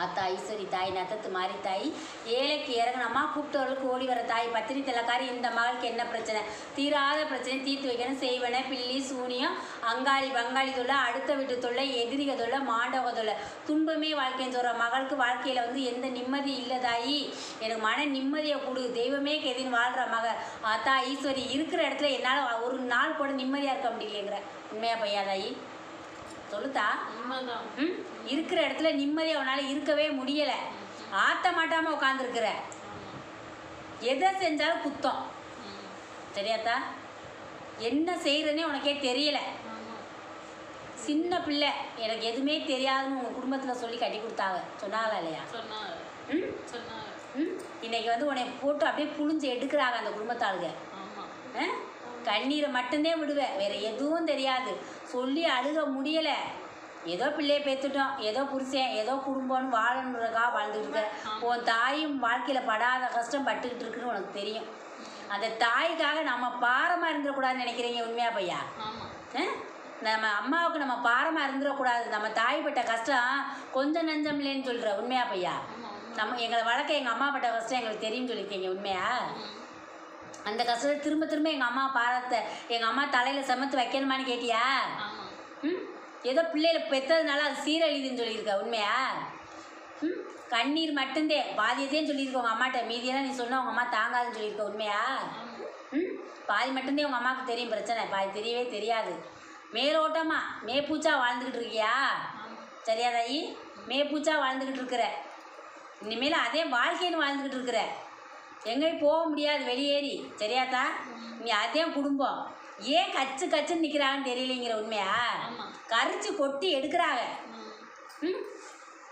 ஆத்தா ஈஸ்வரி தாய் நத்தத்து மாறி தாய். ஏழைக்கு இறங்கணுமா. கூப்பிட்டவர்களுக்கு ஓடி வர தாய். பத்தினி திலக்காரி இந்த மகளுக்கு என்ன பிரச்சனை? தீராத பிரச்சனை. தீர்த்து வைக்கணும். செய்வன பில்லி சூனியம் அங்காளி பங்காளி தொல்லை அடுத்த வீட்டு தொல்லை எதிரிக தொல்லை மாண்டவ தொல்லை. துன்பமே வாழ்க்கைன்னு சொல்கிற மகளுக்கு வாழ்க்கையில் வந்து எந்த நிம்மதி இல்லை தாயி. எனக்கு மன நிம்மதியை கொடு. தெய்வமே கெதின்னு வாழ்கிற மக. ஆத்தா ஈஸ்வரி இருக்கிற இடத்துல என்னால் ஒரு நாள் கூட நிம்மதியாக இருக்க முடியலைங்கிற. உண்மையா பையா தாயி? சொல்லுத்தா. உண்மைதான். ம்? இருக்கிற இடத்துல நிம்மதியாக உன்னால் இருக்கவே முடியலை. ஆத்த மாட்டாமல் உட்காந்துருக்குற எதை செஞ்சாலும் குத்தம். சரியாத்தா என்ன செய்கிறேனே உனக்கே தெரியலை. சின்ன பிள்ளை எனக்கு எதுவுமே தெரியாதுன்னு உங்கள் குடும்பத்தில் சொல்லி கட்டி கொடுத்தாங்க. சொன்னாங்களா இல்லையா? இன்னைக்கு வந்து உன்னை போட்டு அப்படியே புழிஞ்சு எடுக்கிறாங்க அந்த குடும்பத்தாளுங்க? கண்ணீரை மட்டும்தான் விடுவேன் வேற எதுவும் தெரியாது. சொல்லி அழுக முடியலை. ஏதோ பிள்ளைய பெற்றுட்டோம் ஏதோ புருஷன் ஏதோ குடும்பம்னு வாழணுன்றக்கா வாழ்ந்துட்டு இருக்க. உன் தாயும் வாழ்க்கையில் படாத கஷ்டம் பட்டுக்கிட்டு இருக்குன்னு உனக்கு தெரியும். அந்த தாய்க்காக நம்ம பாரமாக இருந்துடக்கூடாதுன்னு நினைக்கிறீங்க உண்மையா பையா? நம்ம அம்மாவுக்கு நம்ம பாரமாக இருந்துடக்கூடாது. நம்ம தாய் பட்ட கஷ்டம் கொஞ்சம் நஞ்சம் இல்லைன்னு சொல்கிற உண்மையா பையா. நம்ம எங்களை வளர்க்க எங்கள் அம்மா பட்ட கஷ்டம் எங்களுக்கு தெரியும்னு சொல்லியிருக்கீங்க உண்மையா. அந்த கஷ்டத்தை திரும்ப திரும்ப எங்கள் அம்மா பாரத்தை எங்கள் அம்மா தலையில் சமத்து வைக்கணுமான்னு கேட்டியா? ஏதோ பிள்ளைகளை பெற்றதுனால அது சீரழிதுன்னு சொல்லியிருக்க உண்மையா? ம்? கண்ணீர் மட்டும்தே பாதியத்தையும் சொல்லியிருக்க உங்கள் அம்மாட்ட. மீதியெல்லாம் நீ சொன்ன உங்கள் அம்மா தாங்காதுன்னு சொல்லியிருக்க உண்மையா? ம்? பாதி மட்டுந்தே உங்கள் அம்மாவுக்கு தெரியும் பிரச்சனை. பாதி தெரியவே தெரியாது. மேலோட்டமா மேப்பூச்சா வாழ்ந்துக்கிட்டு இருக்கியா? சரியா தாயி மேப்பூச்சா வாழ்ந்துக்கிட்டு இருக்கிற. இனிமேல் அதே வாழ்க்கைன்னு வாழ்ந்துக்கிட்டு இருக்கிற. எங்கேயும் போக முடியாது வெளியேறி. சரியாத்தா? நீ அதே குடும்பம். ஏன் கச்சு கச்சுன்னு நிற்கிறாங்கன்னு தெரியலைங்கிற உண்மையா? கரிச்சு கொட்டி எடுக்கிறாங்க. ம்.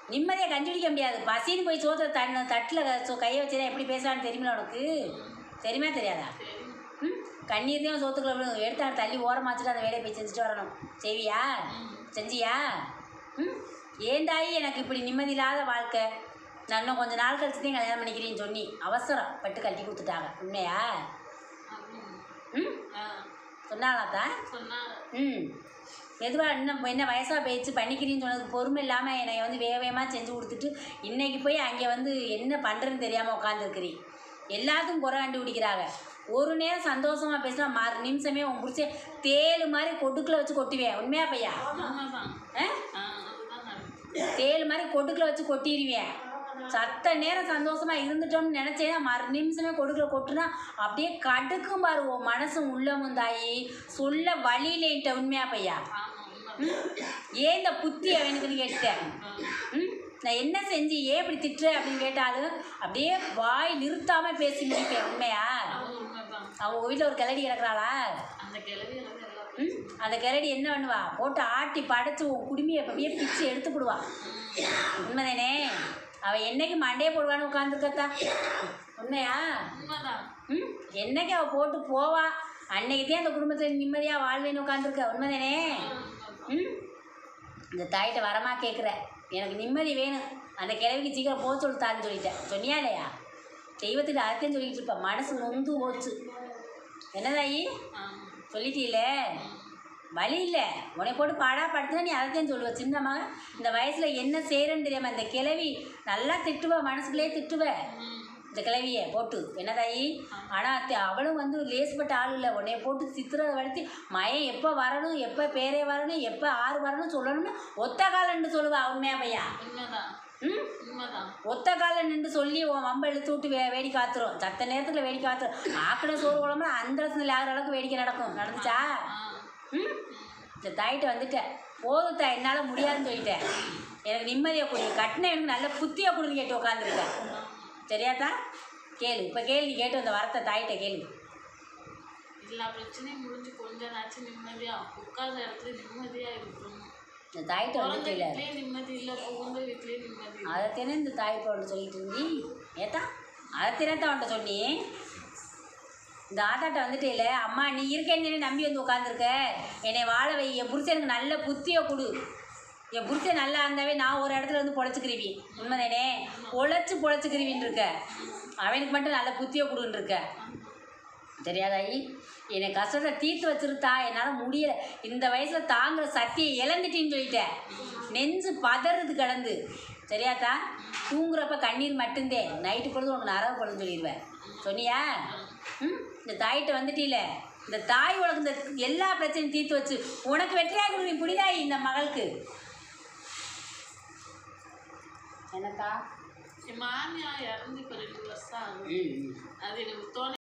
நிம்மதியாக கண்டுபிடிக்க முடியாது. பசின்னு போய் சோத்துல தண்ணு தட்டில் கையை வச்சுதான் எப்படி பேசுறான்னு தெரியுமா உனக்கு? தெரியுமா தெரியாதா? ம்? கண்ணீர்தையும் சோத்துக்குள்ள விழும் எடுத்து தள்ளி ஓரமா வச்சுட்டு அந்த வேலையை போய் செஞ்சுட்டு வரணும். செய்வியா. செஞ்சியா? ம்? ஏண்டாயி எனக்கு இப்படி நிம்மதி இல்லாத வாழ்க்கை. நான் இன்னும் கொஞ்ச நாள் கழிச்சு தான் கல்யாணம் பண்ணிக்கிறேன்னு சொன்னி. அவசரம். பட்டு கட்டி கொடுத்துட்டாங்க. உண்மையா. ம்? சொன்னாங்க. ம். மெதுவாக இன்னும் என்ன வயசாக போயிடுச்சு பண்ணிக்கிறீன்னு சொன்னதுக்கு பொறுமை இல்லாமல் என்னை வந்து வேக வேகமாக செஞ்சு கொடுத்துட்டு இன்னைக்கு போய் அங்கே வந்து என்ன பண்ணுறதுன்னு தெரியாமல் உட்காந்துருக்கிறீ எல்லாத்துக்கும் குறை கண்டுபிடிக்கிறாங்க. ஒரு நேரம் சந்தோஷமாக பேசினா மறு நிமிஷமே உன் பிடிச்ச தேலு மாதிரி கொட்டுக்குள்ள வச்சு கொட்டுவேன். உண்மையா பையா. தேலு மாதிரி கொட்டுக்குள்ள வச்சு கொட்டிடுவேன் சத்த நேரம் சந்தோஷமா இருந்துட்டோம்னு நினச்சேன்னா மறு நிமிஷமே கொடுக்குற கொட்டுனா அப்படியே கடுக்கும் பாரு உன் மனசும் உள்ளமும் தாயி. சொல்ல வழியிலேன்ட்ட உண்மையா பையா? ஏன் இந்த புத்தி அவனுக்குன்னு கேட்டேன். ம்? நான் என்ன செஞ்சு ஏன் இப்படி திட்டுற அப்படின்னு கேட்டாலும் அப்படியே வாய் நிறுத்தாம பேசி முடிப்பேன் உண்மையா? அவங்க வீட்டில் ஒரு கிளடி கிடக்குறாளா? அந்த அந்த கிளடி என்ன பண்ணுவா? போட்டு ஆட்டி படைச்சு உன் குடுமையை அப்படியே பிச்சு எடுத்து போடுவா. உண்மைதானே? அவள் என்னைக்கு மண்டையை போடுவான்னு உட்காந்துருக்கத்தா உண்மையா? ம் என்னைக்கு அவள் போட்டு போவா? அன்னைக்கு தான் அந்த குடும்பத்தில் நிம்மதியாக வாழ்வேன்னு உட்காந்துருக்க உண்மைதானே? ம் இந்த தாயிட்ட வரமா கேட்குற எனக்கு நிம்மதி வேணும். அந்த கிழவிக்கு சீக்கிரம் போக சொல்லித்தான்னு சொல்லிட்டேன். சொன்னியா இல்லையா? தெய்வத்துக்கு அர்த்தம் சொல்லிட்டு இருப்ப. மனசு நொந்து போச்சு. என்ன தாயி ஆமா சொல்லிட்டீல வழி இல்லை உன்னை போட்டு பாடா படுத்துனா நீ அதைத்தான் சொல்லுவ. சின்ன மகன் இந்த வயசில் என்ன செய்கிறேன்னு தெரியாம இந்த கிழவி நல்லா திட்டுவ மனசுக்குள்ளே திட்டுவ. இந்த கிழவியை போட்டு. என்ன தாயி? ஆனால் அவளும் வந்து லேசுப்பட்ட ஆள் இல்லை. உன்னைய போட்டு சித்திரதை வளர்த்தி மயம் எப்போ வரணும் எப்போ பேரே வரணும் எப்போ ஆறு வரணும் சொல்லணும்னு ஒத்த காலன்னு சொல்லுவா உண்மையா பையா? ஒத்த காலில் நின்று சொல்லி உன் வம்ப இழுத்து விட்டு வே வேடி காத்துரும். சத்த நேரத்தில் வேடி காத்துரும் ஆக்கின சோறு குழம்புல அந்த இடத்துல ஆகிற அளவுக்கு வேடிக்கை நடக்கும். நடந்துச்சா? ம்? இந்த தாயிட்ட வந்துட்டேன். போதும் தா என்னால் முடியாதுன்னு சொல்லிட்டேன். எனக்கு நிம்மதியை கொடு கட்டின எனக்கு நல்ல புத்தியை கொடுன்னு கேட்டு உட்காந்துருக்கேன் சரியாத்தா? கேளு இப்போ கேளு நீ கேட்டு வந்த வரத்தை தாயிட்ட கேளு. எல்லா பிரச்சனையும் முடிஞ்சு கொஞ்ச நாச்சு நிம்மதியா. உட்கார்ந்த இடத்துல நிம்மதியா இருக்கணும். இந்த இல்லை வீட்லயே நிம்மதி இல்லை புகுந்த வீட்லயே நிம்மதி இல்லை. அதைத்தானே இந்த தாய் பொண்ணு சொல்லிட்டு இருந்தி. ஏத்தா அதைத்தானே தான் அவன்கிட்ட சொன்னி. இந்த ஆத்தாட்ட வந்துட்டே இல்லை அம்மா நீ இருக்கேன்னு நம்பி வந்து உட்காந்துருக்க என்னை வாழ வை. என் புருஷனுக்கு நல்ல புத்தியை கொடு. என் புருஷன் நல்லா இருந்தாவே நான் ஒரு இடத்துல வந்து பொழைச்சிக்கிருவி உண்மைதானே? பொழைச்சி பொழைச்சிக்கிருவின்னு இருக்க. அவனுக்கு மட்டும் நல்ல புத்தியை கொடுன்னு இருக்க. தெரியாதாயி? என்னை கஷ்டத்தை தீர்த்து வச்சுருத்தா என்னால் முடியல. இந்த வயசில் தாங்குற சக்தியை இழந்துட்டின்னு சொல்லிட்டேன் நெஞ்சு பதறது கிடந்து. சரியாத்தா தூங்குறப்ப கண்ணீர் மட்டுந்தே நைட்டு பொழுது உனக்கு நரவு பொழுது சொல்லிடுவேன் சொன்னியா? ம் இந்த தாயிட்ட வந்துட்டீல. இந்த தாய் உனக்கு இந்த எல்லா பிரச்சனையும் தீர்த்து வச்சு உனக்கு வெற்றியாக நீ புடிதாய் இந்த மகளுக்கு. என்னக்கா? என் மாமியா இறந்து இப்போ ரெண்டு வருஷம் ஆகுது. ம் ம். அது எனக்கு தோணி